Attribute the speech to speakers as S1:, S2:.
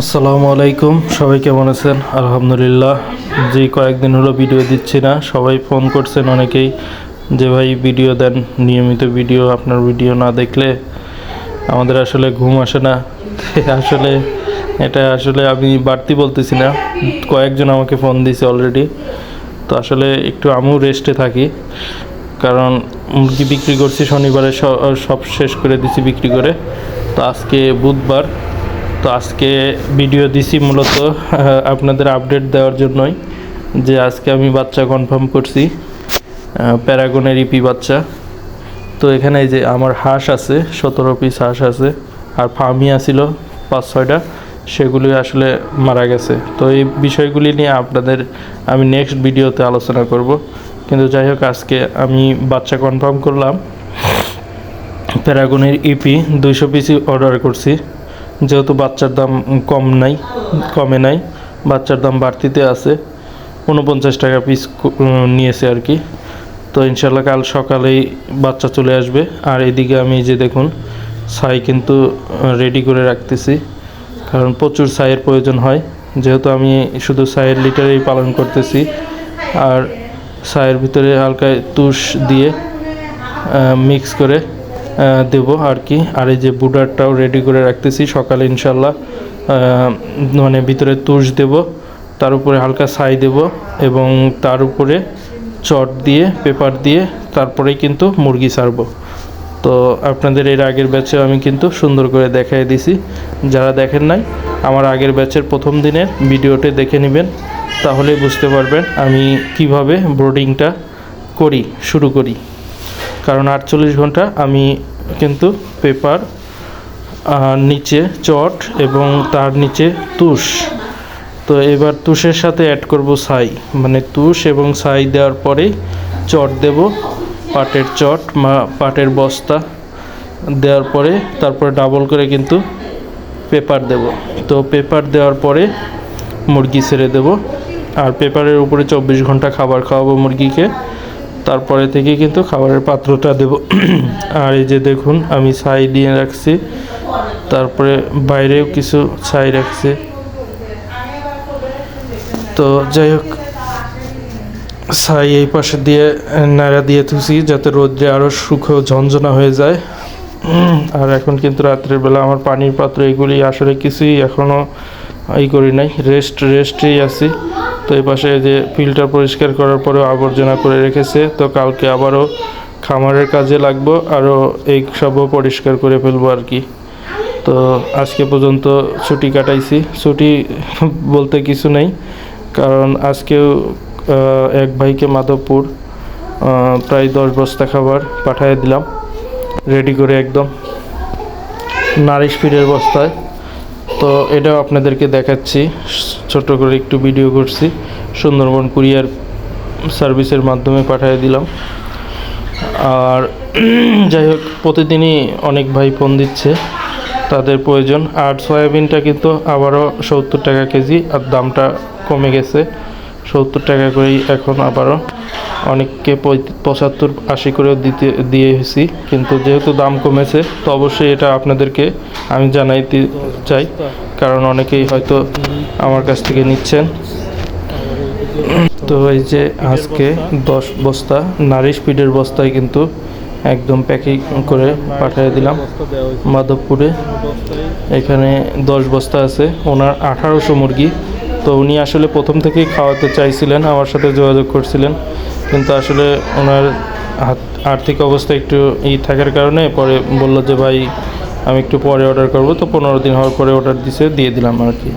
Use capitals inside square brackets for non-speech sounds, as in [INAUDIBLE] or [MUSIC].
S1: আসসালামু আলাইকুম, সবাই কেমন আছেন? আলহামদুলিল্লাহ, যে কয়েকদিন হলো ভিডিও দিচ্ছি না, সবাই ফোন করছেন অনেকেই যে, ভাই ভিডিও দেন, নিয়মিত ভিডিও আপনার ভিডিও না দেখলে আমাদের আসলে ঘুম আসে না। আসলে এটা আসলে আমি বাড়তি বলতেছি না, কয়েকজন আমাকে ফোন দিয়েছে অলরেডি তো আসলে একটু আমিও রেস্টে থাকি, কারণ মুরগি বিক্রি করছি শনিবারে সব শেষ করে দিছি বিক্রি করে। তো আজকে বুধবার তো আজকে ভিডিও দিছি মূলত আপনাদের আপডেট দেওয়ার জন্যই যে আজকে আমি বাচ্চা কনফার্ম করছি প্যারাগনের ইপি বাচ্চা। তো এখানে যে আমার হাঁস আছে, সতেরো পিস হাঁস আছে, আর ফার্মি ছিল পাঁচ, ছয়টা, সেগুলি আসলে মারা গেছে। তো এই বিষয়গুলি নিয়ে আপনাদের আমি নেক্সট ভিডিওতে আলোচনা করব। কিন্তু যাই হোক, আজকে আমি বাচ্চা কনফার্ম করলাম। প্যারাগনের ইপি দুইশো পিসই অর্ডার করছি। যেহেতু বাচ্চার দাম কম নাই, কমে নাই, বাচ্চার দাম বাড়তিতে আছে। উনপঞ্চাশ টাকা পিস নিয়েছে আর কি। তো ইনশাল্লাহ কাল সকালেই বাচ্চা চলে আসবে। আর এদিকে আমি যে দেখুন, ছাই কিন্তু রেডি করে রাখতেছি। কারণ প্রচুর ছাইয়ের প্রয়োজন হয়। যেহেতু আমি শুধু ছাইয়ের লিটারেই পালন করতেছি। আর ছাইয়ের ভিতরে হালকা তুষ দিয়ে মিক্স করে দেব আর কি। আর এই যে বুডারটাও রেডি করে রাখতেছি, সকালে ইনশাল্লাহ মানে ভিতরে তুষ দেব, তার উপরে হালকা ছাই দেব এবং তার উপরে চট দিয়ে, পেপার দিয়ে তারপরেই কিন্তু মুরগি ছাড়বো। তো আপনাদের এর আগের ব্যাচে আমি কিন্তু সুন্দর করে দেখাই দিছি। যারা দেখেন নাই, আমার আগের ব্যাচের প্রথম দিনের ভিডিওটি দেখে নেবেন, তাহলে বুঝতে পারবেন আমি কীভাবে ব্রোডিংটা করি, শুরু করি। কারণ আটচল্লিশ ঘণ্টা আমি কিন্তু পেপার নিচে চট এবং তার নিচে তুষ। তো এবার তুষের সাথে অ্যাড করব ছাই মানে তুষ এবং ছাই দেওয়ার পরে চট দেব, পাটের চট মা পাটের বস্তা দেওয়ার পরে তারপরে ডাবল করে কিন্তু পেপার দেব। তো পেপার দেওয়ার পরে মুরগি ছেড়ে দেব। আর পেপারের উপরে চব্বিশ ঘণ্টা খাবার খাওয়াবো মুরগিকে। তারপরে থেকে কিন্তু খাবারের পাত্রটা দেব। আর এই যে দেখুন, আমি ছাই দিয়ে রাখছি। তারপরে বাইরেও কিছু ছাই রাখছি। তো যাই হোক, ছাই এই পাশে দিয়ে নাড়া দিয়ে থুসি যাতে রোদ্রে আরও শুকো ঝঞ্ঝনা হয়ে যায়। আর এখন কিন্তু রাত্রের বেলা আমার পানির পাত্র এগুলি আসলে কিছুই এখনও ই করি নাই রেস্ট রেস্টেই আছি। তো এই পাশে যে ফিল্টার পরিষ্কার করার পরেও আবর্জনা করে রেখেছে। তো কালকে আবারও খামারের কাজে লাগবো, আরও এই সবও পরিষ্কার করে ফেলব আর কি। তো আজকে পর্যন্ত ছুটি কাটাইছি। ছুটি [LAUGHS] বলতে কিছু নেই, কারণ আজকেও এক ভাইকে মাধবপুর প্রায় দশ বস্তা খাবার পাঠিয়ে দিলাম রেডি করে একদম। নারিশ ফিডের বস্তায়। তো এটাও আপনাদেরকে দেখাচ্ছি। ছোট করে একটু ভিডিও করছি। সুন্দরবন কুরিয়ার সার্ভিসের মাধ্যমে পাঠিয়ে দিলাম। আর [CLEARS THROAT] যাই হোক, প্রতিদিনই অনেক ভাই ফোন দিচ্ছে তাদের প্রয়োজন। আর সয়াবিনটা কিন্তু আবারও সত্তর টাকা কেজি, আর দামটা কমে গেছে। সত্তর টাকা করেই এখন আবারও অনেককে পঁচাত্তর আশি করেও দিতে, দিয়েছি। কিন্তু যেহেতু দাম কমেছে, তো অবশ্যই এটা আপনাদেরকে আমি জানাইতে চাই। কারণ অনেকেই হয়তো আমার কাছ থেকে নিচ্ছেন। তো এই যে আজকে দশ বস্তা নারিশ ফিডের বস্তায় কিন্তু একদম প্যাকিং করে পাঠিয়ে দিলাম মাধবপুরে। এখানে দশ বস্তা আছে, ওনার আঠারোশো মুরগি। তো উনি আসলে প্রথম থেকেই খাওয়াতে চাইছিলেন, আমার সাথে যোগাযোগ করছিলেন। কিন্তু আসলে ওনার আর্থিক অবস্থা একটু ই থাকার কারণে পরে বলল যে, ভাই, আমি একটু পরে অর্ডার করব। তো পনেরো দিন হওয়ার পরে অর্ডার দিছে, দিয়ে দিলাম আর কি।